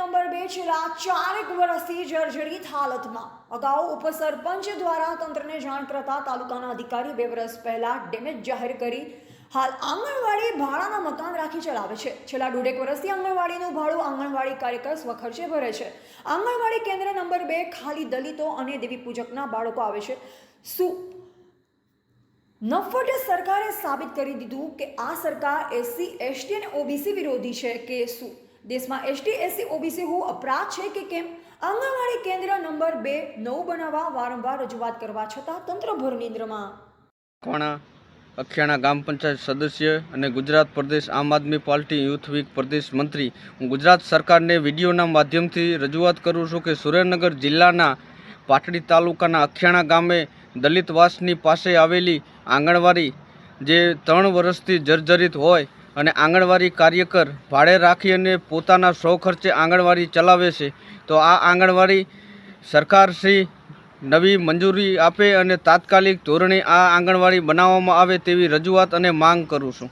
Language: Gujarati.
છેલ્લા ચારેક વર્ષથી જર્જરિત હાલતમાં. અગાઉ ઉપસરપંચ દ્વારા તંત્રને જાણ કરતા તાલુકાના અધિકારી બે વર્ષ પહેલા ડેમેજ જાહેર કરી હાલ આંગણવાડી ભાડાના મકાન રાખી ચલાવે છે. છેલ્લા દોઢેક વર્ષથી આંગણવાડીનું ભાડું આંગણવાડી કાર્યકર સ્વખર્ચે ભરે છે. આંગણવાડી કેન્દ્ર નંબર બે ખાલી દલિતો અને દેવી પૂજકના બાળકો આવે છે. શું નફટ સરકારે સાબિત કરી દીધું કે આ સરકાર એસસી, એસટી અને ઓબીસી વિરોધી છે કે શું? દેશમાં એસટી એસસી ઓબીસી હું અપરાધ છે કે કેમ? આંગણવાડી કેન્દ્ર નંબર બે નવું બનાવવા વારંવાર રજૂઆત કરવા છતાં તંત્ર ભર નિંદ્રમાં. મકવાણા અખિયાણા ગ્રામ પંચાયત સદસ્ય અને ગુજરાત પ્રદેશ આમ આદમી પાર્ટી યુથ વીક પ્રદેશ મંત્રી. હું ગુજરાત સરકારને વિડીયોના માધ્યમથી રજૂઆત કરું છું કે સુરેન્દ્રનગર જિલ્લાના પાટડી તાલુકાના અખિયાણા ગામે દલિતવાસની પાસે આવેલી આંગણવાડી જે ત્રણ વર્ષથી જર્જરિત હોય અને આંગણવાડી કાર્યકર ભાડે રાખી અને પોતાના સૌ ખર્ચે આંગણવાડી ચલાવે છે. તો આ આંગણવાડી સરકારશ્રી નવી મંજૂરી આપે અને તાત્કાલિક ધોરણે આ આંગણવાડી બનાવવામાં આવે તેવી રજૂઆત અને માંગ કરું છું.